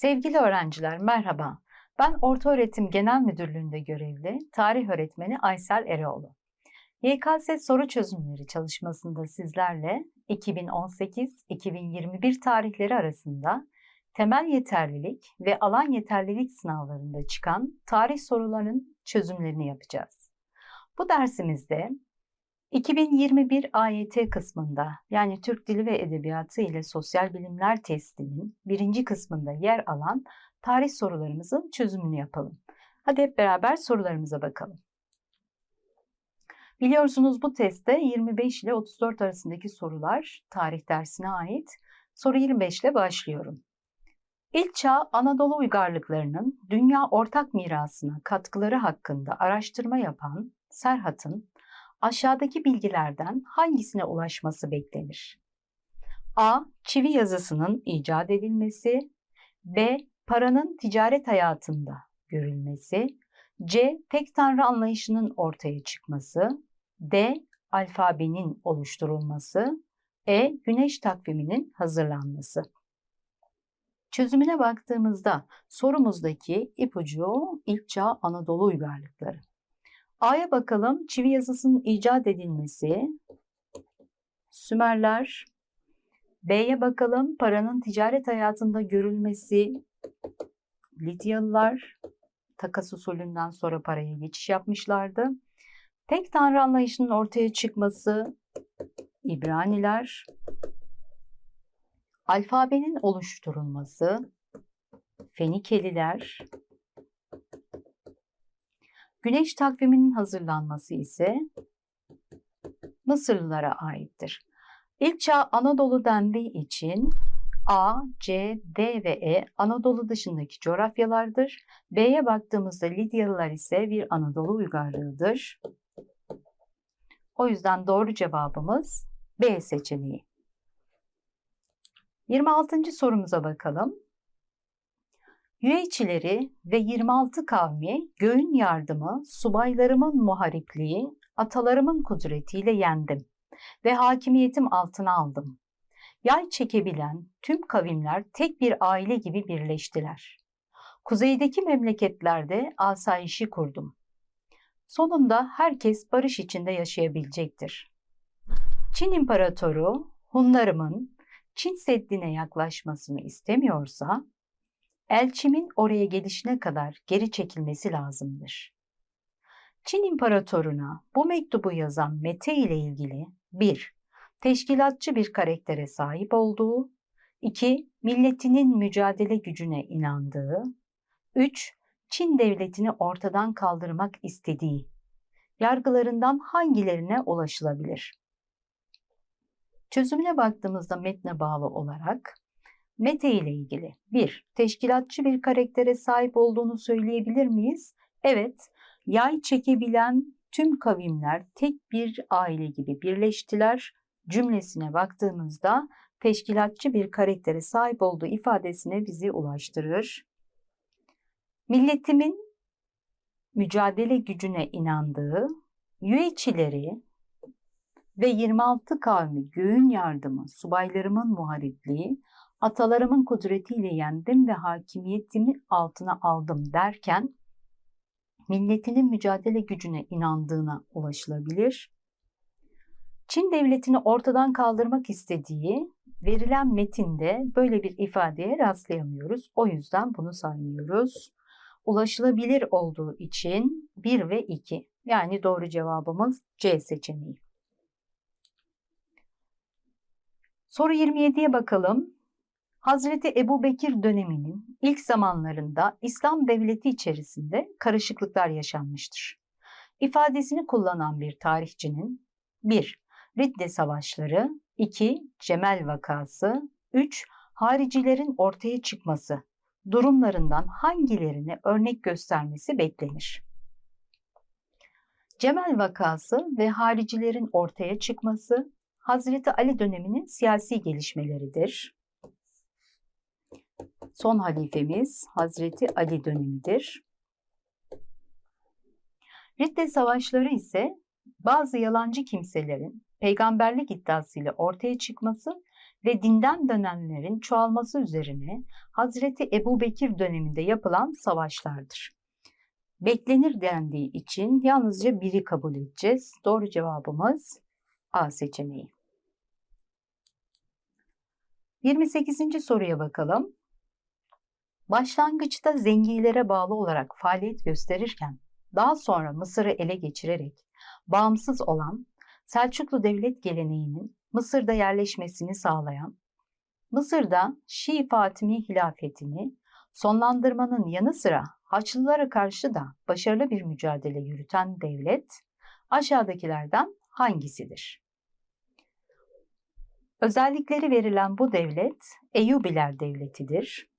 Sevgili öğrenciler merhaba. Ben Ortaöğretim Genel Müdürlüğü'nde görevli tarih öğretmeni Aysel Eroğlu. YKS soru çözümleri çalışmasında sizlerle 2018-2021 tarihleri arasında temel yeterlilik ve alan yeterlilik sınavlarında çıkan tarih sorularının çözümlerini yapacağız. Bu dersimizde 2021 AYT kısmında yani Türk Dili ve Edebiyatı ile Sosyal Bilimler testinin birinci kısmında yer alan tarih sorularımızın çözümünü yapalım. Hadi hep beraber sorularımıza bakalım. Biliyorsunuz bu testte 25 ile 34 arasındaki sorular tarih dersine ait. Soru 25 ile başlıyorum. İlk çağ Anadolu uygarlıklarının dünya ortak mirasına katkıları hakkında araştırma yapan Serhat'ın aşağıdaki bilgilerden hangisine ulaşması beklenir? A. Çivi yazısının icat edilmesi. B. Paranın ticaret hayatında görülmesi. C. Tek tanrı anlayışının ortaya çıkması. D. Alfabenin oluşturulması. E. Güneş takviminin hazırlanması. Çözümüne baktığımızda sorumuzdaki ipucu ilk çağ Anadolu uygarlıkları. A'ya bakalım. Çivi yazısının icat edilmesi. Sümerler. B'ye bakalım. Paranın ticaret hayatında görülmesi. Lidyalılar. Takas usulünden sonra paraya geçiş yapmışlardı. Tek tanrı anlayışının ortaya çıkması. İbraniler. Alfabenin oluşturulması. Fenikeliler. Güneş takviminin hazırlanması ise Mısırlılara aittir. İlk çağ Anadolu dendiği için A, C, D ve E Anadolu dışındaki coğrafyalardır. B'ye baktığımızda Lidyalılar ise bir Anadolu uygarlığıdır. O yüzden doğru cevabımız B seçeneği. 26. sorumuza bakalım. Yüeyçileri ve 26 kavmi göğün yardımı, subaylarımın muharipliği, atalarımın kudretiyle yendim ve hakimiyetim altına aldım. Yay çekebilen tüm kavimler tek bir aile gibi birleştiler. Kuzeydeki memleketlerde asayişi kurdum. Sonunda herkes barış içinde yaşayabilecektir. Çin İmparatoru Hunlarımın Çin Seddi'ne yaklaşmasını istemiyorsa elçimin oraya gelişine kadar geri çekilmesi lazımdır. Çin İmparatoruna bu mektubu yazan Mete ile ilgili 1. Teşkilatçı bir karaktere sahip olduğu, 2. Milletinin mücadele gücüne inandığı, 3. Çin devletini ortadan kaldırmak istediği, yargılarından hangilerine ulaşılabilir? Çözümüne baktığımızda metne bağlı olarak Mete ile ilgili. 1. Teşkilatçı bir karaktere sahip olduğunu söyleyebilir miyiz? Evet. Yay çekebilen tüm kavimler tek bir aile gibi birleştiler. Cümlesine baktığımızda teşkilatçı bir karaktere sahip olduğu ifadesine bizi ulaştırır. Milletimin mücadele gücüne inandığı, yüeçileri ve 26 kavmi göğün yardımı, subaylarımın muharipliği, atalarımın kudretiyle yendim ve hakimiyetimi altına aldım derken milletinin mücadele gücüne inandığına ulaşılabilir. Çin devletini ortadan kaldırmak istediği verilen metinde böyle bir ifadeye rastlayamıyoruz. O yüzden bunu saymıyoruz. Ulaşılabilir olduğu için 1 ve 2 yani doğru cevabımız C seçeneği. Soru 27'ye bakalım. Hazreti Ebu Bekir döneminin ilk zamanlarında İslam devleti içerisinde karışıklıklar yaşanmıştır. İfadesini kullanan bir tarihçinin 1. Ridde savaşları 2. Cemel vakası 3. Haricilerin ortaya çıkması durumlarından hangilerini örnek göstermesi beklenir? Cemel vakası ve haricilerin ortaya çıkması Hazreti Ali döneminin siyasi gelişmeleridir. Son halifemiz Hazreti Ali dönemidir. Ridde savaşları ise bazı yalancı kimselerin peygamberlik iddiasıyla ortaya çıkması ve dinden dönenlerin çoğalması üzerine Hazreti Ebu Bekir döneminde yapılan savaşlardır. Beklenir dendiği için yalnızca biri kabul edeceğiz. Doğru cevabımız A seçeneği. 28. soruya bakalım. Başlangıçta zengilere bağlı olarak faaliyet gösterirken daha sonra Mısır'ı ele geçirerek bağımsız olan Selçuklu devlet geleneğinin Mısır'da yerleşmesini sağlayan, Mısır'da Şii Fatimi hilafetini sonlandırmanın yanı sıra Haçlılara karşı da başarılı bir mücadele yürüten devlet aşağıdakilerden hangisidir? Özellikleri verilen bu devlet Eyyubiler devletidir.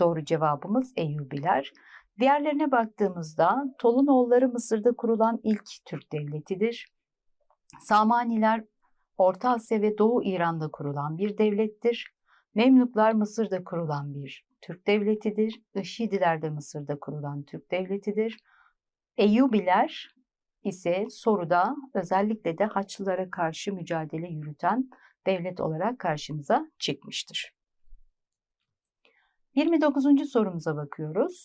Doğru cevabımız Eyyubiler. Diğerlerine baktığımızda Tolunoğulları Mısır'da kurulan ilk Türk devletidir. Samaniler Orta Asya ve Doğu İran'da kurulan bir devlettir. Memluklar Mısır'da kurulan bir Türk devletidir. Işidiler de Mısır'da kurulan Türk devletidir. Eyyubiler ise soruda özellikle de Haçlılara karşı mücadele yürüten devlet olarak karşımıza çıkmıştır. 29. sorumuza bakıyoruz.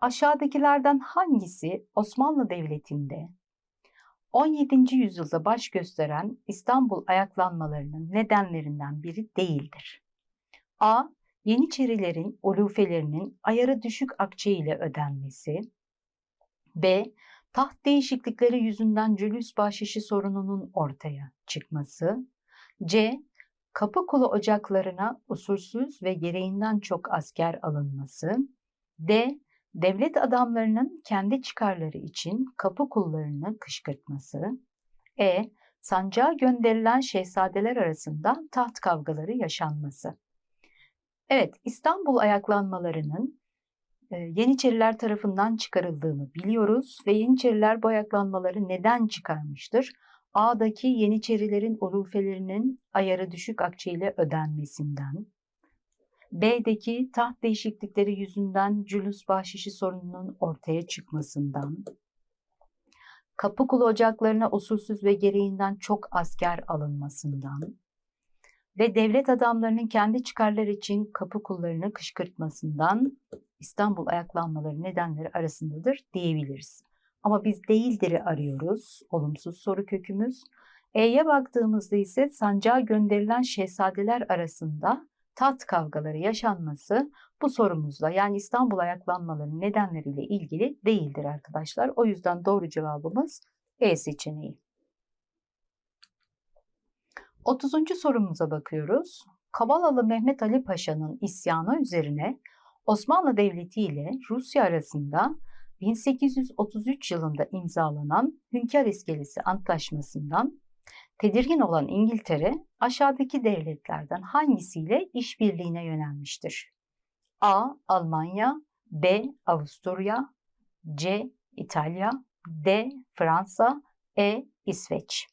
Aşağıdakilerden hangisi Osmanlı Devleti'nde 17. yüzyılda baş gösteren İstanbul ayaklanmalarının nedenlerinden biri değildir? A. Yeniçerilerin ulufelerinin ayarı düşük akçe ile ödenmesi. B. Taht değişiklikleri yüzünden cülüs bahşişi sorununun ortaya çıkması. C. Kapı kulu ocaklarına usulsüz ve gereğinden çok asker alınması. D. Devlet adamlarının kendi çıkarları için kapı kullarını kışkırtması. E. Sancağa gönderilen şehzadeler arasında taht kavgaları yaşanması. Evet, İstanbul ayaklanmalarının e, Yeniçeriler tarafından çıkarıldığını biliyoruz ve Yeniçeriler bu ayaklanmaları neden çıkarmıştır? A'daki Yeniçerilerin ulufelerinin ayarı düşük akçeyle ödenmesinden, B'deki taht değişiklikleri yüzünden cülüs bahşişi sorununun ortaya çıkmasından, kapı kulu ocaklarına usulsüz ve gereğinden çok asker alınmasından ve devlet adamlarının kendi çıkarları için kapı kullarını kışkırtmasından İstanbul ayaklanmaları nedenleri arasındadır diyebiliriz. Ama biz değildir'i arıyoruz. Olumsuz soru kökümüz. E'ye baktığımızda ise sancağa gönderilen şehzadeler arasında tat kavgaları yaşanması bu sorumuzla yani İstanbul ayaklanmalarının nedenleriyle ilgili değildir arkadaşlar. O yüzden doğru cevabımız E seçeneği. 30. sorumuza bakıyoruz. Kavalalı Mehmet Ali Paşa'nın isyanı üzerine Osmanlı Devleti ile Rusya arasında 1833 yılında imzalanan Hünkar İskelesi Antlaşması'ndan tedirgin olan İngiltere aşağıdaki devletlerden hangisiyle işbirliğine yönelmiştir? A. Almanya B. Avusturya C. İtalya D. Fransa E. İsveç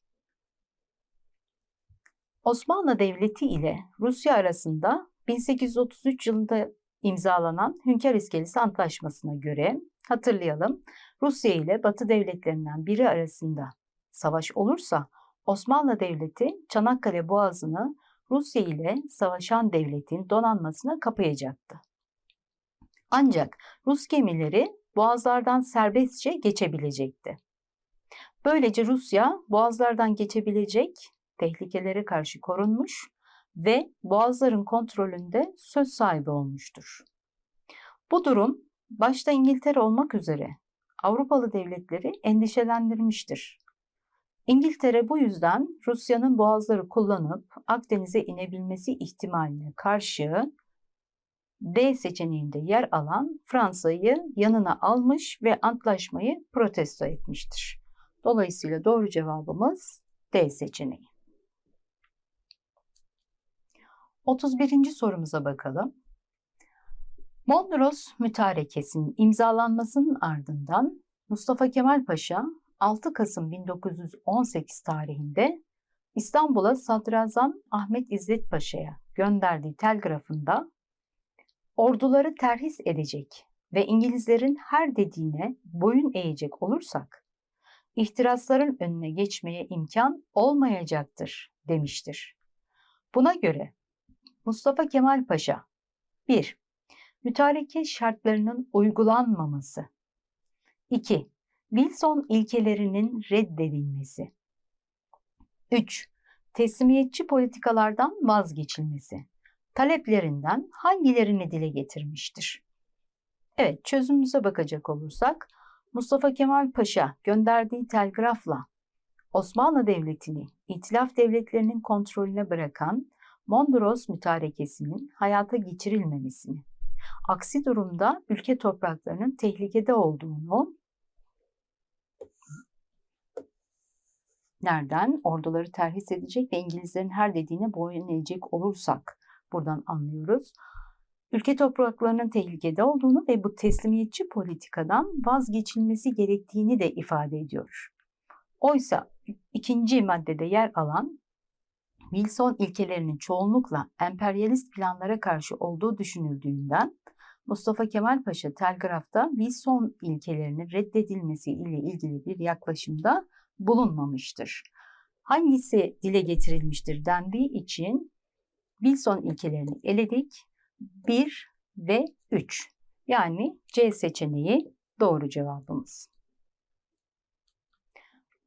Osmanlı Devleti ile Rusya arasında 1833 yılında imzalanan Hünkar İskelesi Antlaşması'na göre hatırlayalım Rusya ile Batı devletlerinden biri arasında savaş olursa Osmanlı Devleti Çanakkale Boğazı'nı Rusya ile savaşan devletin donanmasına kapayacaktı. Ancak Rus gemileri boğazlardan serbestçe geçebilecekti. Böylece Rusya boğazlardan geçebilecek tehlikelere karşı korunmuş ve boğazların kontrolünde söz sahibi olmuştur. Bu durum başta İngiltere olmak üzere Avrupalı devletleri endişelendirmiştir. İngiltere bu yüzden Rusya'nın boğazları kullanıp Akdeniz'e inebilmesi ihtimaline karşı D seçeneğinde yer alan Fransa'yı yanına almış ve antlaşmayı protesto etmiştir. Dolayısıyla doğru cevabımız D seçeneği. 31. sorumuza bakalım. Mondros Mütarekesi'nin imzalanmasının ardından Mustafa Kemal Paşa 6 Kasım 1918 tarihinde İstanbul'a Sadrazam Ahmet İzzet Paşa'ya gönderdiği telgrafında orduları terhis edecek ve İngilizlerin her dediğine boyun eğecek olursak ihtirasların önüne geçmeye imkan olmayacaktır demiştir. Buna göre Mustafa Kemal Paşa 1. Mütareke şartlarının uygulanmaması 2. Wilson ilkelerinin reddedilmesi 3. Teslimiyetçi politikalardan vazgeçilmesi taleplerinden hangilerini dile getirmiştir? Evet, çözümümüze bakacak olursak Mustafa Kemal Paşa gönderdiği telgrafla Osmanlı Devleti'ni İtilaf devletlerinin kontrolüne bırakan Mondros mütarekesinin hayata geçirilmemesini, aksi durumda ülke topraklarının tehlikede olduğunu nereden orduları terhis edecek ve İngilizlerin her dediğine boyun eğecek olursak buradan anlıyoruz. Ülke topraklarının tehlikede olduğunu ve bu teslimiyetçi politikadan vazgeçilmesi gerektiğini de ifade ediyor. Oysa ikinci maddede yer alan Wilson ilkelerinin çoğunlukla emperyalist planlara karşı olduğu düşünüldüğünden Mustafa Kemal Paşa telgrafta Wilson ilkelerinin reddedilmesi ile ilgili bir yaklaşımda bulunmamıştır. Hangisi dile getirilmiştir dendiği için Wilson ilkelerini eledik. 1 ve 3. Yani C seçeneği doğru cevabımız.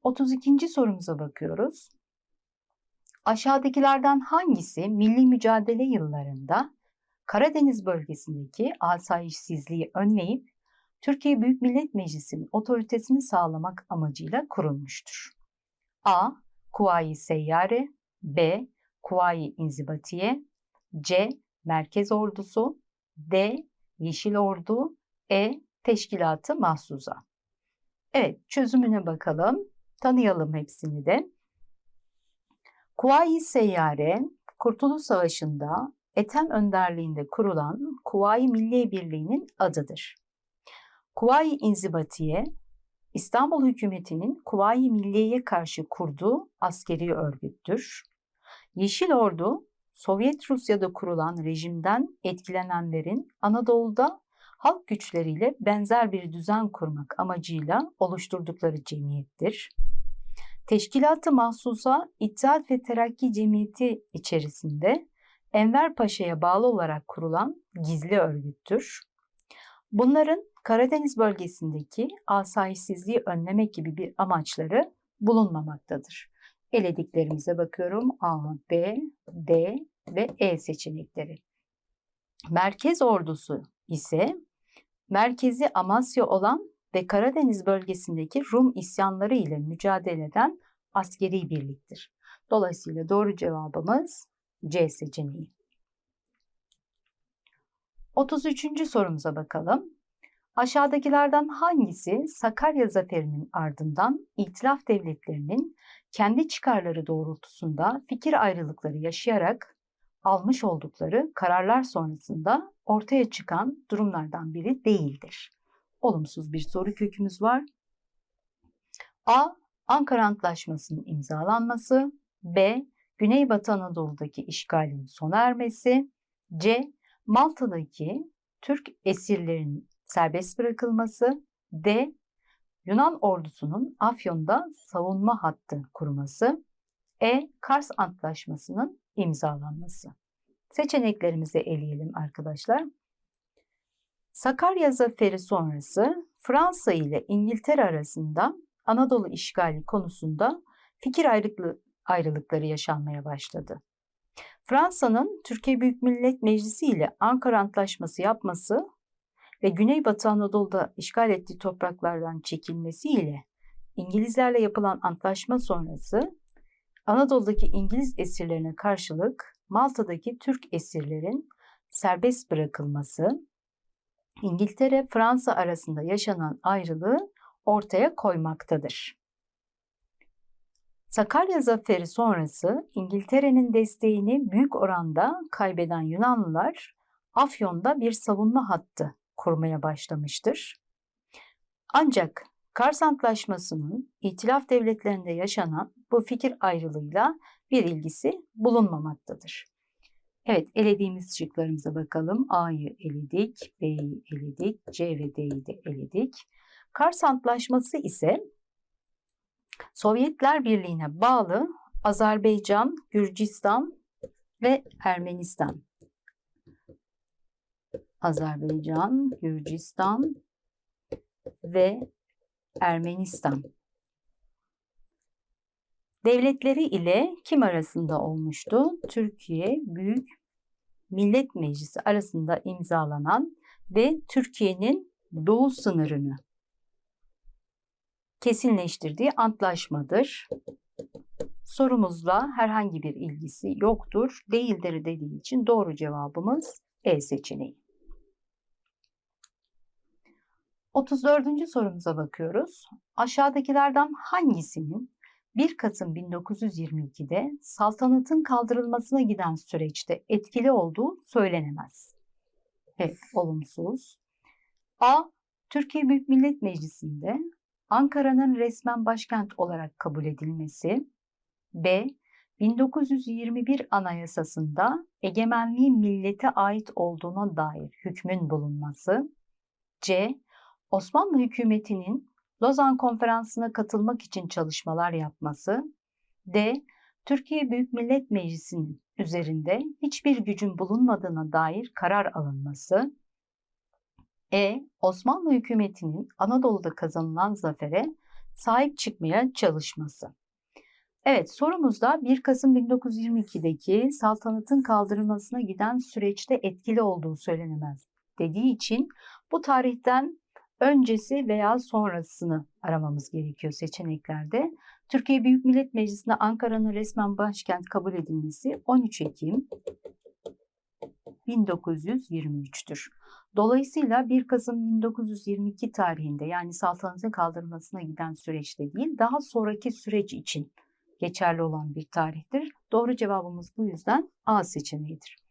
32. sorumuza bakıyoruz. Aşağıdakilerden hangisi milli mücadele yıllarında Karadeniz bölgesindeki asayişsizliği önleyip Türkiye Büyük Millet Meclisi'nin otoritesini sağlamak amacıyla kurulmuştur? A. Kuvayi Seyyare B. Kuvayi İnzibatiye C. Merkez Ordusu D. Yeşil Ordu E. Teşkilatı Mahsuza Evet çözümüne bakalım. Tanıyalım hepsini de. Kuvayi Seyyare, Kurtuluş Savaşı'nda Ethem önderliğinde kurulan Kuvayi Milliye Birliği'nin adıdır. Kuvayi İnzibatiye, İstanbul hükümetinin Kuvayi Milliye'ye karşı kurduğu askeri örgüttür. Yeşil Ordu, Sovyet Rusya'da kurulan rejimden etkilenenlerin Anadolu'da halk güçleriyle benzer bir düzen kurmak amacıyla oluşturdukları cemiyettir. Teşkilatı mahsusa İttihat ve Terakki Cemiyeti içerisinde Enver Paşa'ya bağlı olarak kurulan gizli örgüttür. Bunların Karadeniz bölgesindeki asayişsizliği önlemek gibi bir amaçları bulunmamaktadır. Elediklerimize bakıyorum. A, B, D ve E seçenekleri. Merkez ordusu ise merkezi Amasya olan ve Karadeniz bölgesindeki Rum isyanları ile mücadele eden askeri birliktir. Dolayısıyla doğru cevabımız C seçeneği. 33. sorumuza bakalım. Aşağıdakilerden hangisi Sakarya zaferinin ardından İtilaf devletlerinin kendi çıkarları doğrultusunda fikir ayrılıkları yaşayarak almış oldukları kararlar sonrasında ortaya çıkan durumlardan biri değildir? Olumsuz bir soru kökümüz var. A. Ankara Antlaşması'nın imzalanması. B. Güneybatı Anadolu'daki işgalin sona ermesi. C. Malta'daki Türk esirlerin serbest bırakılması. D. Yunan ordusunun Afyon'da savunma hattı kurması. E. Kars Antlaşması'nın imzalanması. Seçeneklerimizi eleyelim arkadaşlar. Sakarya Zaferi sonrası Fransa ile İngiltere arasında Anadolu işgali konusunda fikir ayrılıkları yaşanmaya başladı. Fransa'nın Türkiye Büyük Millet Meclisi ile Ankara Antlaşması yapması ve Güneybatı Anadolu'da işgal ettiği topraklardan çekilmesi ile İngilizlerle yapılan antlaşma sonrası Anadolu'daki İngiliz esirlerine karşılık Malta'daki Türk esirlerin serbest bırakılması İngiltere-Fransa arasında yaşanan ayrılığı ortaya koymaktadır. Sakarya Zaferi sonrası İngiltere'nin desteğini büyük oranda kaybeden Yunanlılar Afyon'da bir savunma hattı kurmaya başlamıştır. Ancak Kars Antlaşması'nın İtilaf devletlerinde yaşanan bu fikir ayrılığıyla bir ilgisi bulunmamaktadır. Evet, elediğimiz şıklarımıza bakalım. A'yı eledik, B'yi eledik, C ve D'yi de eledik. Kars Antlaşması ise Sovyetler Birliği'ne bağlı Azerbaycan, Gürcistan ve Ermenistan. Azerbaycan, Gürcistan ve Ermenistan. Devletleri ile kim arasında olmuştu? Türkiye Büyük Millet Meclisi arasında imzalanan ve Türkiye'nin doğu sınırını kesinleştirdiği antlaşmadır. Sorumuzla herhangi bir ilgisi yoktur. Değildir dediği için doğru cevabımız E seçeneği. 34. sorumuza bakıyoruz. Aşağıdakilerden hangisinin 1 Kasım 1922'de saltanatın kaldırılmasına giden süreçte etkili olduğu söylenemez. Evet, olumsuz. A. Türkiye Büyük Millet Meclisi'nde Ankara'nın resmen başkent olarak kabul edilmesi. B. 1921 Anayasası'nda egemenliğin millete ait olduğuna dair hükmün bulunması. C. Osmanlı hükümetinin Lozan Konferansı'na katılmak için çalışmalar yapması. D. Türkiye Büyük Millet Meclisi'nin üzerinde hiçbir gücün bulunmadığına dair karar alınması. E. Osmanlı hükümetinin Anadolu'da kazanılan zafere sahip çıkmaya çalışması. Evet sorumuzda 1 Kasım 1922'deki saltanatın kaldırılmasına giden süreçte etkili olduğu söylenemez dediği için bu tarihten öncesi veya sonrasını aramamız gerekiyor seçeneklerde. Türkiye Büyük Millet Meclisi'nde Ankara'nın resmen başkent kabul edilmesi 13 Ekim 1923'tür. Dolayısıyla 1 Kasım 1922 tarihinde yani saltanatın kaldırılmasına giden süreçte değil, daha sonraki süreç için geçerli olan bir tarihtir. Doğru cevabımız bu yüzden A seçeneğidir.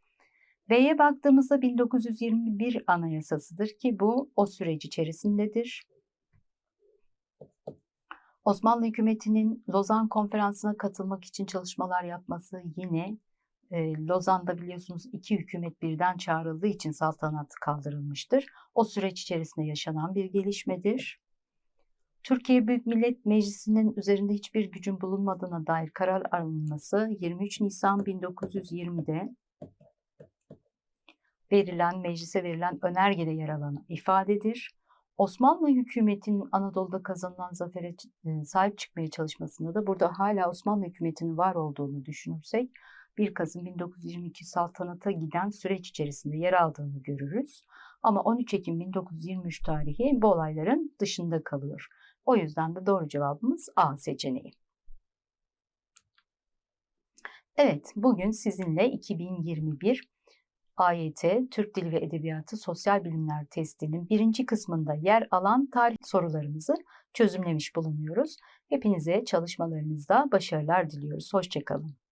B'ye baktığımızda 1921 anayasasıdır ki bu o süreç içerisindedir. Osmanlı hükümetinin Lozan konferansına katılmak için çalışmalar yapması yine e, Lozan'da biliyorsunuz iki hükümet birden çağrıldığı için saltanat kaldırılmıştır. O süreç içerisinde yaşanan bir gelişmedir. Türkiye Büyük Millet Meclisi'nin üzerinde hiçbir gücün bulunmadığına dair karar alınması 23 Nisan 1920'de verilen, meclise verilen önergede yer alan ifadedir. Osmanlı hükümetinin Anadolu'da kazanılan zafere e, sahip çıkmaya çalışmasında da burada hala Osmanlı hükümetinin var olduğunu düşünürsek 1 Kasım 1922 saltanata giden süreç içerisinde yer aldığını görürüz. Ama 13 Ekim 1923 tarihi bu olayların dışında kalıyor. O yüzden de doğru cevabımız A seçeneği. Evet, bugün sizinle 2021 AYT Türk Dili ve Edebiyatı Sosyal Bilimler testinin birinci kısmında yer alan tarih sorularımızı çözümlemiş bulunuyoruz. Hepinize çalışmalarınızda başarılar diliyoruz. Hoşçakalın.